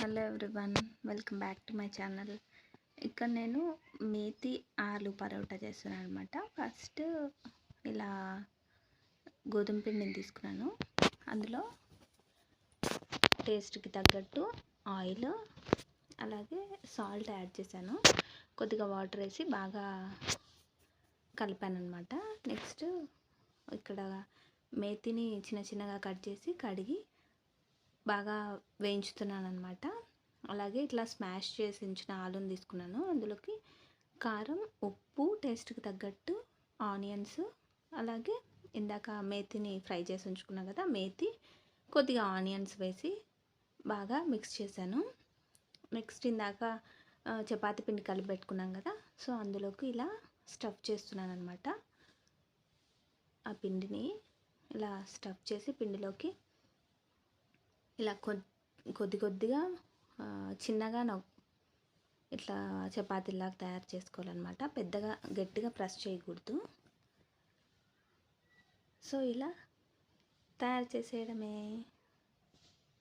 Hello everyone welcome back to my channel. ఇక్కడ నేను మేతి ఆలు పరోటా చేస్తున్నాను అనమాట ఫస్ట్ ఇలా గోధుమ పిండిని తీసుకున్నాను. అందులో టేస్ట్కి తగ్గట్టు ఆయిల్ అలాగే సాల్ట్ యాడ్ చేశాను. కొద్దిగా వాటర్ వేసి బాగా కలిపాను అనమాట నెక్స్ట్ ఇక్కడ మేతిని చిన్న చిన్నగా కట్ చేసి కడిగి బాగా వేయించుతున్నాను అనమాట అలాగే ఇట్లా స్మాష్ చేసి ఉంచిన ఆలుని తీసుకున్నాను. అందులోకి కారం ఉప్పు టేస్ట్కి తగ్గట్టు ఆనియన్స్ అలాగే ఇందాక మేతిని ఫ్రై చేసి ఉంచుకున్నాం కదా మేతి కొద్దిగా ఆనియన్స్ వేసి బాగా మిక్స్ చేశాను. నెక్స్ట్ ఇందాక చపాతి పిండి కలిపి పెట్టుకున్నాం కదా సో అందులోకి ఇలా స్టఫ్ చేస్తున్నాను అనమాట ఆ పిండిని ఇలా స్టఫ్ చేసి పిండిలోకి ఇలా కొద్ది కొద్దిగా చిన్నగా నొ ఇట్లా చపాతీలాగా తయారు చేసుకోవాలన్నమాట. పెద్దగా గట్టిగా ప్రెస్ చేయకూడదు. సో ఇలా తయారు చేసేయడమే.